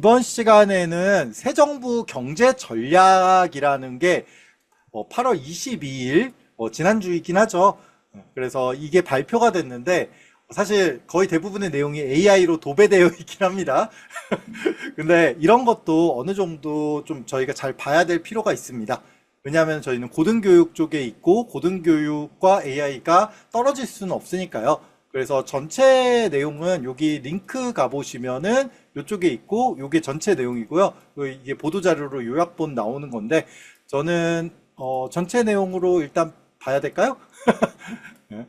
이번 시간에는 새 정부 경제 전략이라는 게 어, 8월 22일 어, 지난주이긴 하죠. 어, 그래서 이게 발표가 됐는데 사실 거의 대부분의 내용이 AI로 도배되어 있긴 합니다. 근데 이런 것도 어느 정도 좀 저희가 잘 봐야 될 필요가 있습니다. 왜냐하면 저희는 고등교육 쪽에 있고 고등교육과 AI가 떨어질 수는 없으니까요. 그래서 전체 내용은 여기 링크 가보시면은 이쪽에 있고 이게 전체 내용이고요. 그 이게 보도자료로 요약본 나오는 건데 저는 어, 전체 내용으로 일단 봐야 될까요? 네.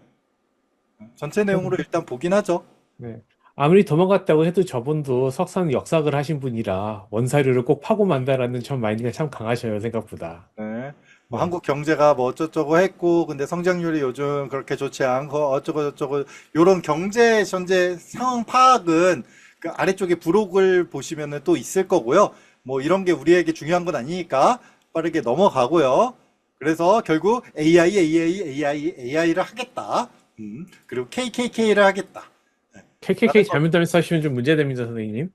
전체 내용으로 일단 보긴 하죠. 네. 아무리 도망갔다고 해도 저분도 석사는 역사를 하신 분이라 원사료를 꼭 파고 만다라는 전 마인드가 참 강하셔요, 생각보다. 네. 뭐 네. 한국 경제가 뭐 어쩌저쩌고 했고 근데 성장률이 요즘 그렇게 좋지 않고 어쩌고 저쩌고 요런 경제 현재 상황 파악은 그 아래쪽에 부록을 보시면은 또 있을 거고요. 뭐 이런 게 우리에게 중요한 건 아니니까 빠르게 넘어가고요. 그래서 결국 AI, AI, AI, AI를 하겠다. 음, 그리고 KKK를 하겠다. KKK 잘못하면서 하시면 좀 문제됩니다, 선생님.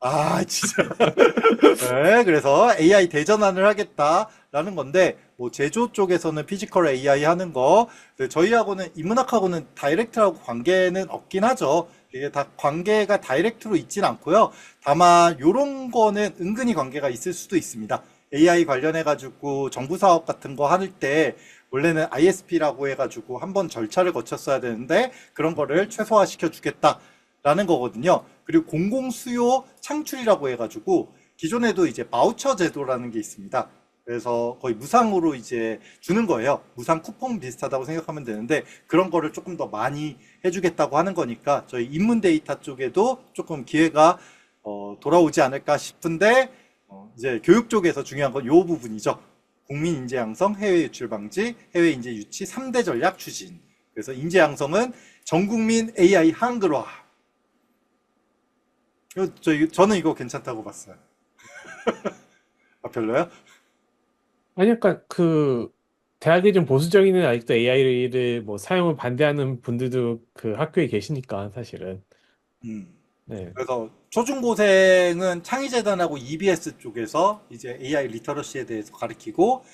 아, 진짜. 네, 그래서 AI 대전환을 하겠다라는 건데, 뭐, 제조 쪽에서는 피지컬 AI 하는 거, 네, 저희하고는, 인문학하고는 다이렉트하고 관계는 없긴 하죠. 이게 다 관계가 다이렉트로 있진 않고요. 다만, 요런 거는 은근히 관계가 있을 수도 있습니다. AI 관련해가지고 정부 사업 같은 거할 때, 원래는 ISP라고 해가지고 한번 절차를 거쳤어야 되는데, 그런 거를 최소화시켜 주겠다. 라는 거거든요. 그리고 공공 수요 창출이라고 해가지고 기존에도 이제 바우처 제도라는 게 있습니다. 그래서 거의 무상으로 이제 주는 거예요. 무상 쿠폰 비슷하다고 생각하면 되는데 그런 거를 조금 더 많이 해주겠다고 하는 거니까 저희 인문 데이터 쪽에도 조금 기회가 어, 돌아오지 않을까 싶은데 어, 이제 교육 쪽에서 중요한 건 요 부분이죠. 국민 인재 양성, 해외 유출 방지, 해외 인재 유치 3대 전략 추진. 그래서 인재 양성은 전 국민 AI 한글화. 저 저는 이거 괜찮다고 봤어요. 아 별로요? 아니, 약간 그, 대학이 좀 보수적인 아직도 AI를 뭐 사용을 반대하는 분들도 그 학교에 계시니까, 사실은. 음. 네. 그래서 초중고생은 창의재단하고 EBS 쪽에서 이제 AI 리터러시에 대해서 가르치고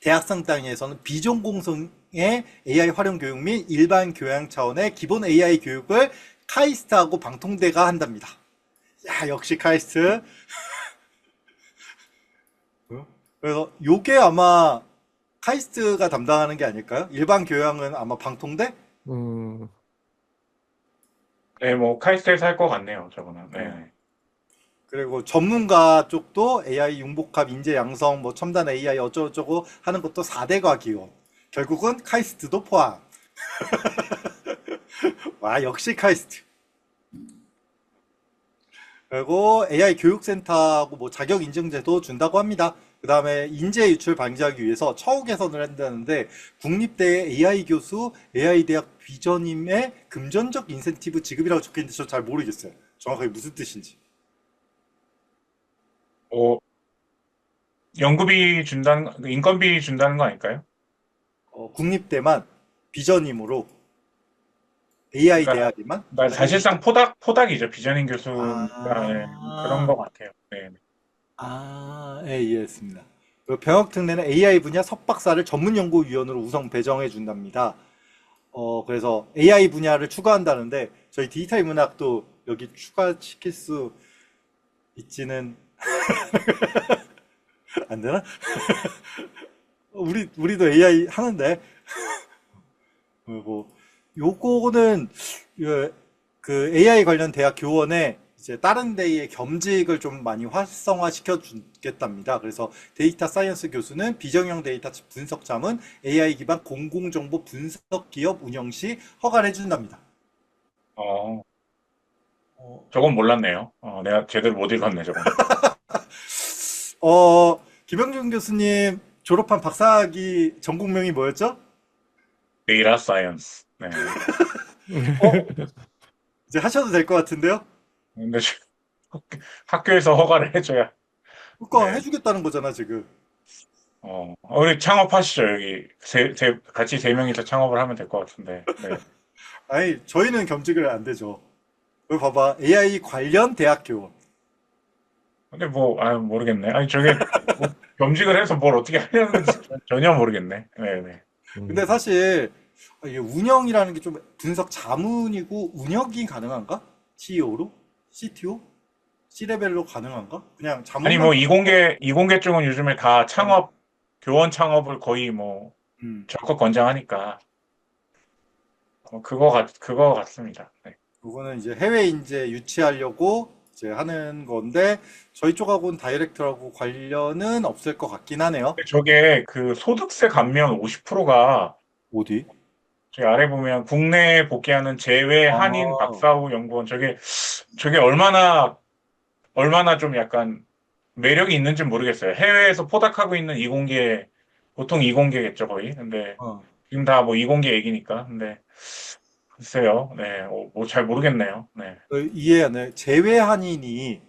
대학생 단위에서는 비전공성의 AI 활용 교육 및 일반 교양 차원의 기본 AI 교육을 카이스트하고 방통대가 한답니다. 야, 역시 카이스트. 어? 그래서 요게 아마 카이스트가 담당하는 게 아닐까요? 일반 교양은 아마 방통대? 음, 네, 뭐 카이스트에서 할것 같네요, 저거는. 네. 그리고 전문가 쪽도 AI 융복합 인재 양성 뭐 첨단 AI 어쩌고저쩌고 하는 것도 4대 과기업. 결국은 카이스트도 포함. 와, 역시 카이스트. 그리고 AI 교육센터하고 뭐 자격 인증제도 준다고 합니다. 그 다음에 인재 유출 방지하기 위해서 처우 개선을 한다는데 국립대 AI 교수, AI 대학 비전임의 금전적 인센티브 지급이라고 적혀있는데 저 잘 모르겠어요. 정확하게 무슨 뜻인지. 어, 연구비 준다는, 거- 인건비 준다는 거 아닐까요? 어, 국립대만 비전임으로 AI 그러니까- 대학에만 그러니까 사실상 포닥, 포닥이죠. 비전인 교수가 아. 네, 그런 것 같아요. 네. 아, 예, 이해했습니다. 그리고 병역 특례는 AI 분야 석박사를 전문 연구위원으로 우선 배정해 준답니다. 어, 그래서 AI 분야를 추가한다는데 저희 디지털 문학도 여기 추가시킬 수 있지는 안 되나? 우리 우리도 AI 하는데 그리고 요거는 예, 그 AI 관련 대학 교원에 이제 다른 데의 겸직을 좀 많이 활성화 시켜 주겠답니다. 그래서 데이터 사이언스 교수는 비정형 데이터 분석 자문 AI 기반 공공정보 분석 기업 운영 시 허가를 해준답니다. 어, 어, 저건 몰랐네요. 어, 내가 제대로 못 읽었네, 저건. 어, 김영준 교수님 졸업한 박사학위 전공명이 뭐였죠? 데이터 사이언스. 네. 이제 하셔도 될 것 같은데요? 근데 저- 학교에서 허가를 해줘야. 그러니까 네. 해주겠다는 거잖아, 지금. 어, 어, 우리 창업하시죠, 여기. 세, 세, 같이 세 명이서 창업을 하면 될 것 같은데. 네. 아니, 저희는 겸직을 안 되죠. 여기 봐봐. AI 관련 대학 교원. 근데 뭐, 아, 모르겠네. 아니, 저게, 뭐 겸직을 해서 뭘 어떻게 하려는 건지 전혀 모르겠네. 네네. 음. 근데 사실 이게 운영이라는 게 좀 분석 자문이고 운영이 가능한가? CEO로? CTO? C레벨로 가능한가? 그냥 자문 아니, 뭐, 이공계, 이공계 쪽은 요즘에 다 창업, 교원 창업을 거의 뭐, 음, 적극 권장하니까. 어, 그거 같, 그거 같습니다. 네. 그거는 이제 해외 인재 유치하려고 이제 하는 건데 저희 쪽하고는 다이렉트하고 관련은 없을 것 같긴 하네요. 저게 그 소득세 감면 50%가 어디? 저기 아래 보면 국내에 복귀하는 제외 한인 아. 박사후 연구원 저게 저게 얼마나 얼마나 좀 약간 매력이 있는지 모르겠어요. 해외에서 포닥하고 있는 이공계 보통 이공계겠죠 거의. 근데 어. 지금 다 뭐 이공계 얘기니까. 근데 글쎄요. 네, 뭐 잘 모르겠네요. 네. 어, 이해하네. 제외 한인이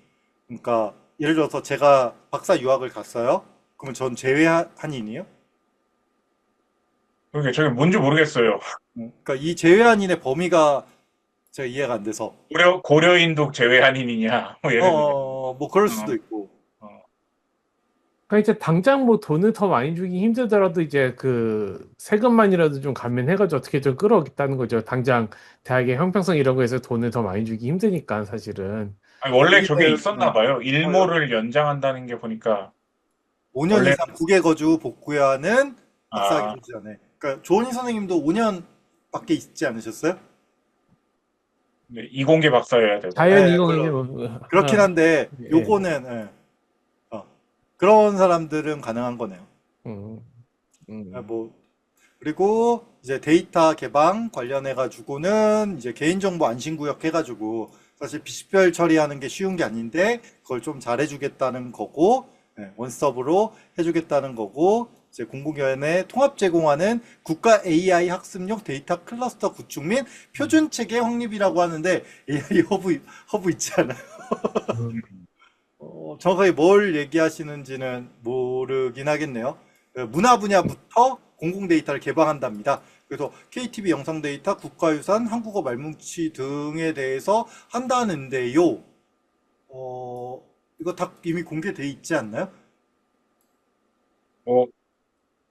그러니까 예를 들어서 제가 박사 유학을 갔어요. 그러면 전 제외 한- 한인이에요? 그게 저게 뭔지 모르겠어요. 그러니까 이 제외 한인의 범위가 제가 이해가 안 돼서 고려 고려인독 제외 한인이냐? 뭐 예를 들면 어, 뭐 그럴 수도 있고 그러니까 이제 당장 뭐 돈을 더 많이 주기 힘들더라도 이제 그 세금만이라도 좀 감면해가지고 어떻게 좀 끌어오겠다는 거죠. 당장 대학의 형평성 이런 거에서 돈을 더 많이 주기 힘드니까 사실은. 아니, 원래 저게 있었나 어. 봐요. 일모를 연장한다는 게 보니까 5년 원래- 이상 국외 거주 복구하는 박사 아. 교수잖아요. 그러니까 조은희 선생님도 5년밖에 있지 않으셨어요? 네, 이공계 박사여야 되고. 자연 네, 이공이 물론. 뭐 그렇긴 어, 한데 예. 요거는 예. 어, 그런 사람들은 가능한 거네요. 음, 음. 아, 뭐 그리고 이제 데이터 개방 관련해 가지고는 이제 개인정보 안심구역 해가지고 사실 비식별 처리하는 게 쉬운 게 아닌데 그걸 좀 잘해주겠다는 거고 예, 원스톱으로 해주겠다는 거고 이제 공공연에 통합 제공하는 국가 AI 학습용 데이터 클러스터 구축 및 표준 체계 확립이라고 하는데 AI 허브 허브 있지 않아요? 어, 정확하게 뭘 얘기하시는지는 모르긴 하겠네요. 그 문화 분야부터 공공 데이터를 개방한답니다. 그래서 KTV 영상 데이터, 국가유산, 한국어 말뭉치 등에 대해서 한다는데요. 어, 이거 다 이미 공개돼 있지 않나요? 뭐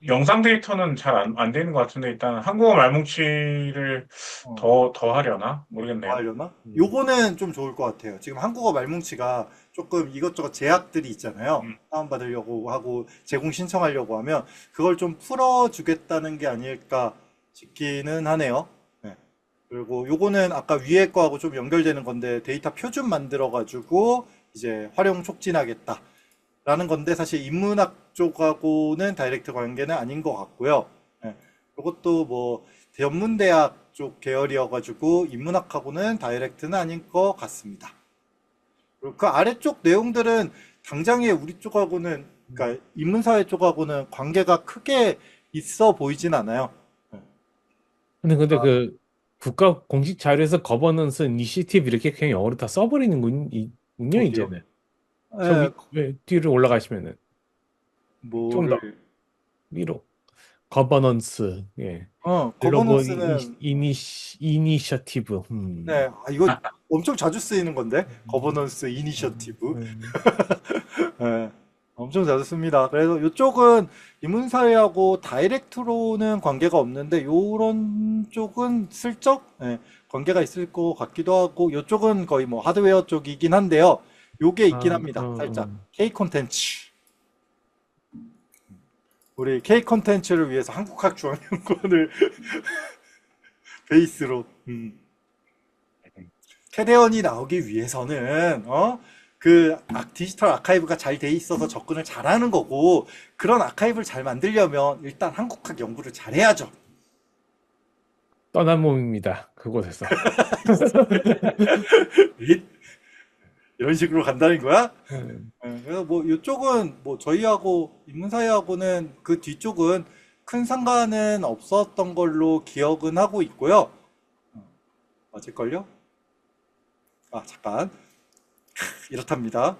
영상 데이터는 잘 안 안 되는 것 같은데 일단 한국어 말뭉치를 어, 더 더 하려나 모르겠네요. 뭐 하려나? 음. 요거는 좀 좋을 것 같아요. 지금 한국어 말뭉치가 조금 이것저것 제약들이 있잖아요. 음. 다운받으려고 하고 제공 신청하려고 하면 그걸 좀 풀어주겠다는 게 아닐까 싶기는 하네요. 네. 그리고 요거는 아까 위에 거하고 좀 연결되는 건데 데이터 표준 만들어가지고 이제 활용 촉진하겠다. 라는 건데 사실 인문학 쪽하고는 다이렉트 관계는 아닌 것 같고요. 네. 이것도 뭐 전문대학 쪽 계열이어가지고 인문학하고는 다이렉트는 아닌 것 같습니다. 그리고 그 아래쪽 내용들은 당장에 우리 쪽하고는 그러니까 인문사회 쪽하고는 관계가 크게 있어 보이진 않아요. 근데 아. 근데 그 국가 공식 자료에서 거버넌스 이니시티브 이렇게 그냥 영어로 다 써버리는 군, 이, 군요 어디요? 이제는. 예, 저 위, 위- 뒤로 올라가시면은 뭐를 위로 거버넌스 예 어 글로벌 거버넌스는 이니 시 이니셔티브 음. 네 아, 이거 엄청 자주 쓰이는 건데 거버넌스 이니셔티브 음. 네, 엄청 자주 씁니다. 그래서 이쪽은 인문사회하고 다이렉트로는 관계가 없는데 요런 쪽은 슬쩍 예, 관계가 있을 것 같기도 하고 이쪽은 거의 뭐 하드웨어 쪽이긴 한데요. 요게 있긴 아, 합니다. 어, 살짝 어. K 콘텐츠. 우리 K 콘텐츠를 위해서 한국학 중앙연구원을 베이스로 음. 캐대언이 나오기 위해서는 어? 그 아- 디지털 아카이브가 잘 돼 있어서 접근을 잘하는 거고 그런 아카이브를 잘 만들려면 일단 한국학 연구를 잘해야죠. 떠난 몸입니다 그곳에서 이- 이런 식으로 간다는 거야? 음. 예, 그래서 뭐 이쪽은 뭐 저희하고 인문사회하고는 그 뒤쪽은 큰 상관은 없었던 걸로 기억은 하고 있고요. 어, 맞을걸요? 아 잠깐 이렇답니다.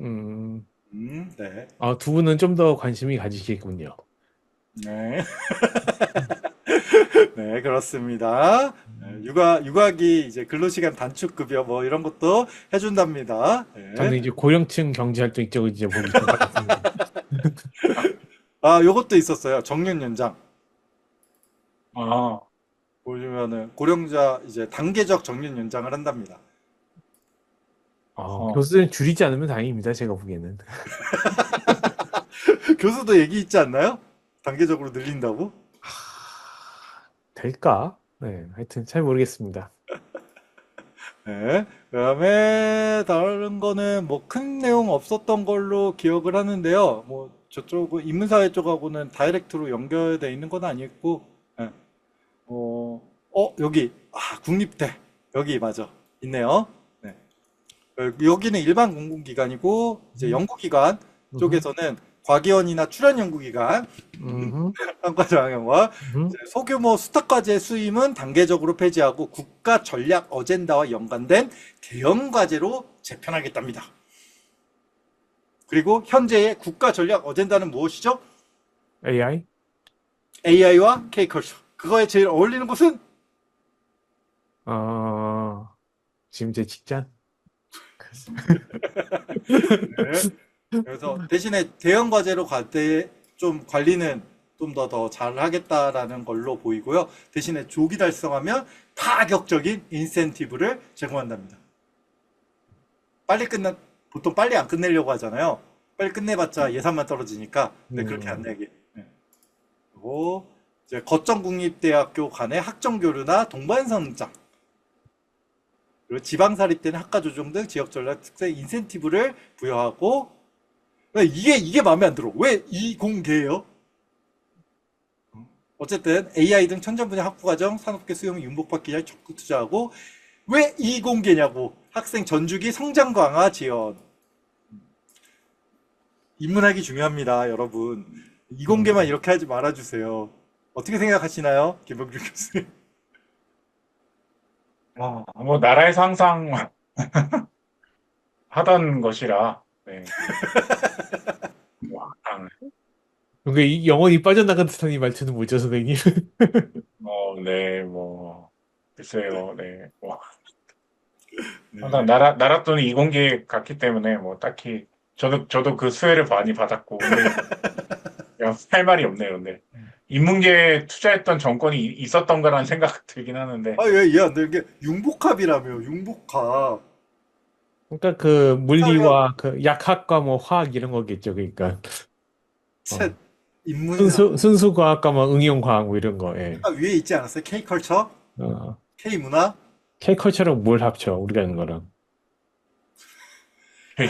음. 음, 네. 어, 두 분은 좀 더 관심이 가지시겠군요. 네. 네, 그렇습니다. 네, 육아, 육아기 이제 근로시간 단축급여 뭐 이런 것도 해준답니다. 네. 저는 이제 고령층 경제활동 이쪽을 이제 보기 시작했습니다. 아, 요것도 있었어요. 정년 연장. 아, 보시면은 고령자 이제 단계적 정년 연장을 한답니다. 어, 교수는 줄이지 않으면 다행입니다. 제가 보기에는. 교수도 얘기 있지 않나요? 단계적으로 늘린다고? 될까? 네, 하여튼 잘 모르겠습니다. 네. 그다음에 다른 거는 뭐 큰 내용 없었던 걸로 기억을 하는데요. 뭐 저쪽 인문사회 쪽하고는 다이렉트로 연결돼 있는 건 아니고, 네. 어, 어 여기 아 국립대 여기 맞아 있네요. 네. 어, 여기는 일반 공공기관이고 이제 음. 연구기관 쪽에서는 과기원이나 출연 연구기관 음흠, 평가장애와 음흠. 이제 소규모 수탁과제 수임은 단계적으로 폐지하고 국가 전략 어젠다와 연관된 대형 과제로 재편하겠답니다. 그리고 현재의 국가 전략 어젠다는 무엇이죠? AI? AI와 K컬처. 그거에 제일 어울리는 곳은 어, 지금 제 직장? 네. 그래서 대신에 대형 과제로 갈 때 좀 관리는 좀 더 더 잘하겠다라는 걸로 보이고요. 대신에 조기 달성하면 파격적인 인센티브를 제공한답니다. 빨리 끝나 보통 빨리 안 끝내려고 하잖아요. 빨리 끝내봤자 예산만 떨어지니까. 근데 그렇게 안 내게. 네. 그리고 이제 거점 국립대학교 간의 학점 교류나 동반 성장 그리고 지방사립 때는 학과 조정 등 지역 전략 특색 인센티브를 부여하고 왜 이게 이게 마음에 안 들어. 왜 이공계예요? 어쨌든 AI 등 천전 분야 학부 과정 산업계 수용 윤복받기 위해 적극 투자하고 왜 이공계냐고 학생 전주기 성장 강화 지원 인문학이 중요합니다, 여러분. 이공계만 이렇게 하지 말아주세요. 어떻게 생각하시나요, 김병준 교수님? 아, 뭐 나라에서 항상 하던 것이라. 네. 그게 이 영혼이 빠져나간 듯한 이 말투는 뭐죠, 선생님? 뭐, 네, 뭐, 글쎄요, 네, 뭐, 네. 항상 나라 나라 돈이 이공계 같기 때문에 뭐 딱히 저도 저도 그 수혜를 많이 받았고, 그냥 할 말이 없네요, 근데 인문계에 투자했던 정권이 이- 있었던 거라는 생각 들긴 하는데, 아, 왜 이해 안 되는 게 융복합이라며, 융복합. 그러니까 그 물리와 그 약학과 뭐 화학 이런 거겠죠, 그러니까 셋. 인문 순수 순수 과학과 뭐 응용 과학 뭐 이런 거. 예. 아, 위에 있지 않았어요? K컬처? 어. K문화? K컬처랑 뭘 합쳐 우리가 하는 거랑. 네,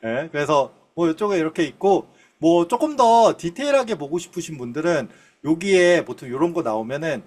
그래서 뭐 이쪽에 이렇게 있고 뭐 조금 더 디테일하게 보고 싶으신 분들은 여기에 보통 이런 거 나오면은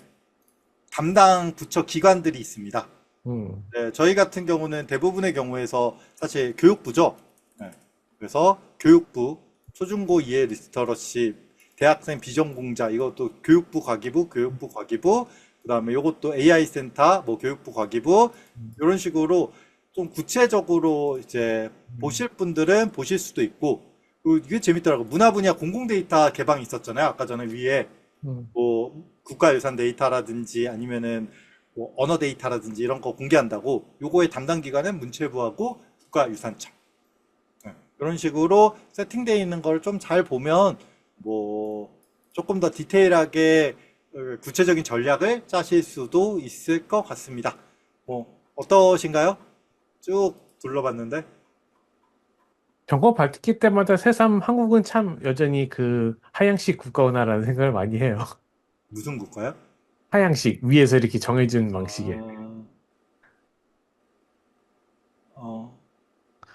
담당 부처 기관들이 있습니다. 음. 네, 저희 같은 경우는 대부분의 경우에서 사실 교육부죠. 네, 그래서 교육부, 초중고 이해 리스터러십, 대학생 비전공자 이것도 교육부 과기부, 교육부 과기부, 그 다음에 이것도 AI 센터, 뭐 교육부 과기부 이런 식으로 좀 구체적으로 이제 보실 분들은 보실 수도 있고 그 이게 재밌더라고. 문화 분야 공공 데이터 개방이 있었잖아요. 아까 전에 위에 음. 뭐 국가 유산 데이터라든지 아니면은 뭐 언어 데이터라든지 이런 거 공개한다고 요거의 담당 기관은 문체부하고 국가유산청 네, 이런 식으로 세팅되어 있는 걸 좀 잘 보면 뭐 조금 더 디테일하게 어, 구체적인 전략을 짜실 수도 있을 것 같습니다. 뭐 어떠신가요? 쭉 둘러봤는데 정권 바뀔 때마다 새삼 한국은 참 여전히 그 하향식 국가구나라는 생각을 많이 해요. 무슨 국가요? 하향식 위에서 이렇게 정해준 방식에. 어, 어,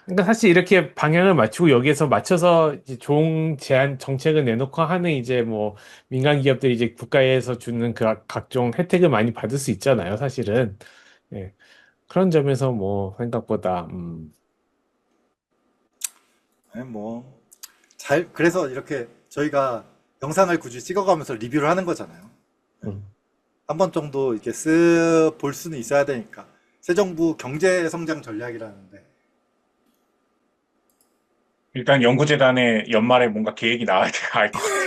그러니까 사실 이렇게 방향을 맞추고 여기에서 맞춰서 좋은 제한 정책을 내놓고 하는 이제 뭐 민간 기업들이 이제 국가에서 주는 그 각종 혜택을 많이 받을 수 있잖아요, 사실은. 예. 그런 점에서 뭐 생각보다 음, 네, 뭐, 잘, 그래서 이렇게 저희가 영상을 굳이 찍어가면서 리뷰를 하는 거잖아요. 음. 한 번 정도 이렇게 쓱 볼 수는 있어야 되니까. 새 정부 경제 성장 전략이라는데. 일단 연구재단에 연말에 뭔가 계획이 나와야 돼알 것 같아요.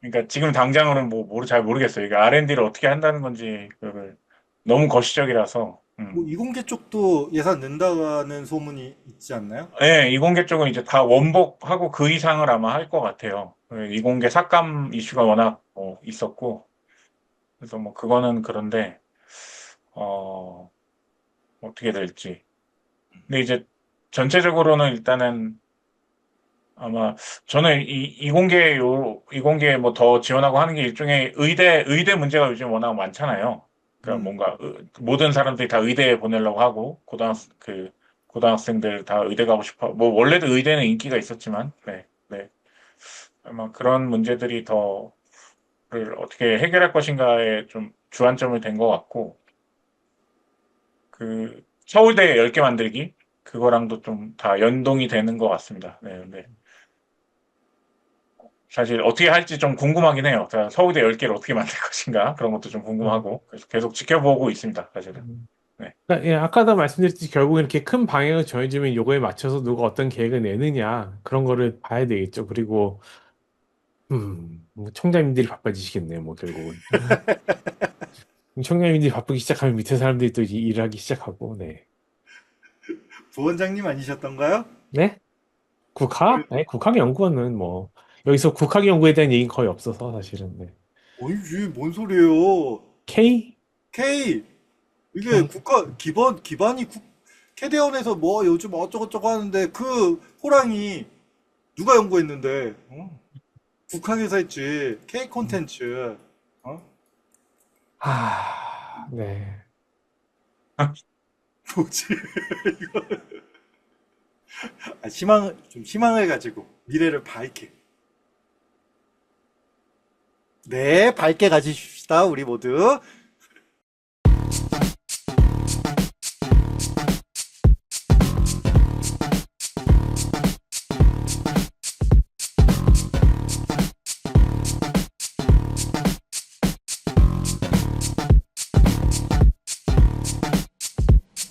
그러니까 지금 당장으로는 뭐 모르 잘 모르겠어요. 이게 R&D를 어떻게 한다는 건지 그걸 너무 거시적이라서. 음. 뭐 이공계 쪽도 예산 는다는 소문이 있지 않나요? 네, 이공계 쪽은 이제 다 원복하고 그 이상을 아마 할 것 같아요. 네, 이공계 삭감 이슈가 워낙 어, 있었고, 그래서 뭐 그거는 그런데 어, 어떻게 될지. 근데 이제 전체적으로는 일단은 아마 저는 이 이공계 요 이공계 뭐 더 지원하고 하는 게 일종의 의대 의대 문제가 요즘 워낙 많잖아요. 그러니까 음. 뭔가 의- 모든 사람들이 다 의대에 보내려고 하고 고등학 그 고등학생들 다 의대 가고 싶어. 뭐 원래도 의대는 인기가 있었지만, 네, 네. 아마 그런 문제들이 더를 어떻게 해결할 것인가에 좀 주안점을 된것 같고, 그 서울대 10개 만들기 그거랑도 좀 다 연동이 되는 것 같습니다. 네, 근데 사실 어떻게 할지 좀 궁금하긴 해요. 자, 서울대 10개를 어떻게 만들 것인가 그런 것도 좀 궁금하고 그래서 계속 지켜보고 있습니다. 사실은. 네. 그러니까 예, 아까도 말씀드렸듯이 결국 이렇게 큰 방향을 정해주면 요거에 맞춰서 누가 어떤 계획을 내느냐 그런 거를 봐야 되겠죠. 그리고 음, 뭐 총장님들이 바빠지시겠네요. 뭐 결국은 총장님들이 바쁘기 시작하면 밑에 사람들이 또 이제 일을 하기 시작하고 네. 부원장님 아니셨던가요? 네? 국학? 네, 국학 연구원은 뭐 여기서 국학 연구에 대한 얘기는 거의 없어서 사실은 네. 어이지, 뭔 소리예요? K? K 이게 음. 국가 기본 기반이 국, 캐대원에서 뭐 요즘 어쩌고저쩌고 하는데 그 호랑이 누가 연구했는데? 어? 국항에서 했지. K 콘텐츠. 어? 아, 네. 뭐지? 이거. 아, 희망 좀 희망을 가지고 미래를 밝게. 네, 밝게 가지십시다, 우리 모두.